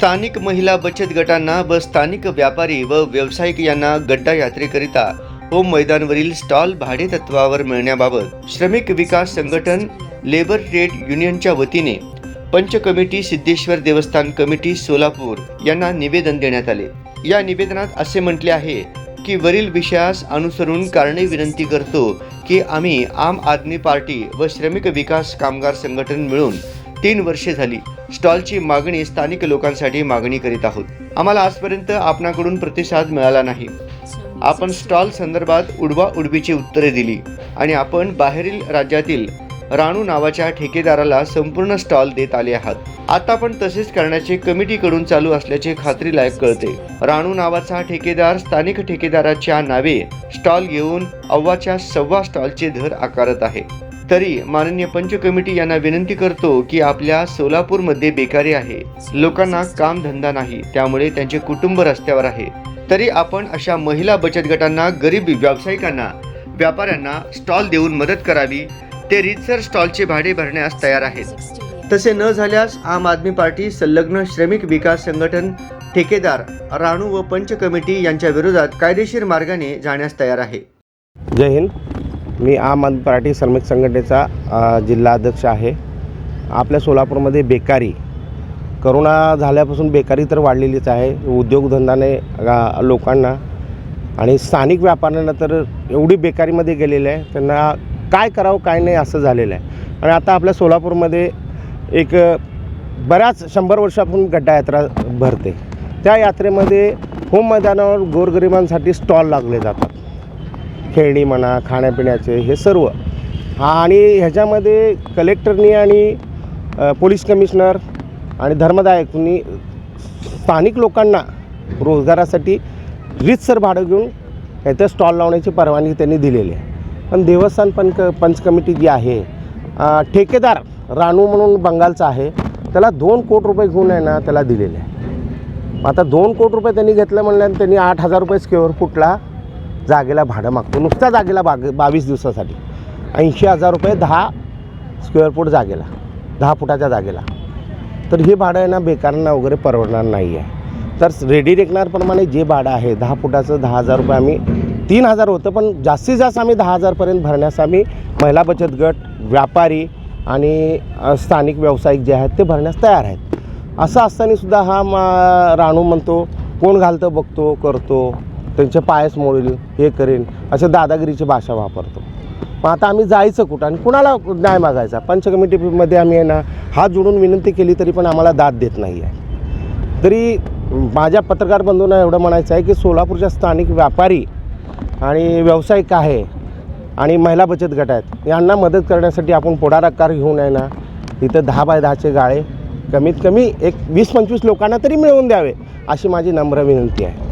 स्थानिक महिला बचत गटांना व स्थानिक व्यापारी व व्यावसायिक यांना गड्डा यात्रेकरिता होम मैदानवरील स्टॉल भाडे तत्वावर मिळण्याबाबत श्रमिक विकास संघटन लेबर ट्रेड युनियनच्या वतीने पंच कमिटी सिद्धेश्वर देवस्थान कमिटी सोलापूर यांना निवेदन देण्यात आले. या निवेदनात असे म्हटले आहे की वरील विषयास अनुसरून कारणे विनंती करतो की आम्ही आम आदमी पार्टी व श्रमिक विकास कामगार संघटन मिळून तीन वर्षे झाली. स्टॉलची मागणी स्थानिक लोकांसाठी मागणी करीत आहोत. आम्हाला आजपर्यंत आपणाकडून प्रतिसाद मिळाला नाही. आपण स्टॉल संदर्भात उडवा उडवीची उत्तरे दिली आणि आपण बाहेरील राज्यातील राणू नावाच्या ठेकेदाराला संपूर्ण स्टॉल देत आले आहात. आता पण तसेच करण्याचे कमिटीकडून चालू असल्याचे खात्रीलायक कळते. राणू नावाचा ठेकेदार स्थानिक ठेकेदाराच्या नावे स्टॉल घेऊन अव्वाच्या सव्वा स्टॉलचे धर आकारत आहे. तरी माननीय पंच कमिटी यांना विनंती करतो की आपल्या सोलापूरमध्ये बेकारी आहे. लोकांना काम धंदा नाही त्यामुळे त्यांचे कुटुंब रस्त्यावर आहे. तरी आपण अशा महिला बचत गटांना गरीब व्यावसायिकांना व्यापाऱ्यांना स्टॉल देऊन मदत करावी ते रीतसर स्टॉलचे भाडे भरण्यास तयार आहेत. तसे न झाल्यास आम आदमी पार्टी संलग्न श्रमिक विकास संघटन ठेकेदार राणू व पंच कमिटी यांच्या विरोधात कायदेशीर मार्गाने जाण्यास तयार आहे. जय हिंद. मी आम आदमी पार्टी श्रमिक संघटनेचा जिल्हा अध्यक्ष आहे. आपल्या सोलापूरमध्ये बेकारी करोना झाल्यापासून बेकारी तर वाढलेलीच आहे. उद्योगधंदाने लोकांना आणि स्थानिक व्यापाऱ्यांना तर एवढी बेकारीमध्ये गेलेली आहे. त्यांना काय करावं काय नाही असं झालेलं आहे. आणि आता आपल्या सोलापूरमध्ये एक बऱ्याच शंभर वर्षापासून गड्डा यात्रा भरते. त्या यात्रेमध्ये होम मैदानावर गोरगरिबांसाठी स्टॉल लागले जातात. खेळणी म्हणा खाण्यापिण्याचे हे सर्व. आणि ह्याच्यामध्ये कलेक्टरनी आणि पोलीस कमिशनर आणि धर्मदायकनी स्थानिक लोकांना रोजगारासाठी रीतसर भाडं घेऊन याचं स्टॉल लावण्याची परवानगी त्यांनी दिलेली आहे. पण देवस्थान पंच पंच कमिटी जी आहे ठेकेदार रानू म्हणून बंगालचा आहे त्याला दोन कोटी रुपये घेऊन आहे ना त्याला दिलेले आहे. आता दोन कोटी रुपये त्यांनी घेतलं म्हणल्यानं त्यांनी आठ हजार रुपये स्क्वेअर फुटला जागेला भाडं मागतो. नुसत्या जागेला बाग बावीस दिवसासाठी. ऐंशी हजार रुपये दहा स्क्वेअर फूट जागेला दहा फुटाच्या जागेला. तर हे भाडं आहे ना बेकारांना वगैरे परवडणार नाही आहे. तर रेडी रेकणारप्रमाणे जे भाडं आहे दहा फुटाचं दहा हजार रुपये आम्ही तीन हजार होतं पण जास्तीत जास्त आम्ही दहा हजारपर्यंत भरण्यास आम्ही महिला बचत गट व्यापारी आणि स्थानिक व्यावसायिक जे आहेत ते भरण्यास तयार आहेत. असं असताना सुद्धा हा मा राणू म्हणतो कोण घालतं बघतो करतो. त्यांच्या पायस मोडील हे करेन अशा दादागिरीची भाषा वापरतो. मग आता आम्ही जायचं कुठं आणि कुणाला न्याय मागायचा? पंच कमिटीमध्ये आम्ही आहे ना हात जोडून विनंती केली तरी पण आम्हाला दाद देत नाही आहे तरी माझ्या पत्रकार बंधूंना एवढं म्हणायचं आहे की सोलापूरच्या स्थानिक व्यापारी आणि व्यावसायिक आहे आणि महिला बचत गट आहेत यांना मदत करण्यासाठी आपण पुढाराकार घेऊन आहे ना इथं दहा बाय दहाचे गाळे कमीत कमी एक वीस पंचवीस लोकांना तरी मिळवून द्यावे अशी माझी नम्र विनंती आहे.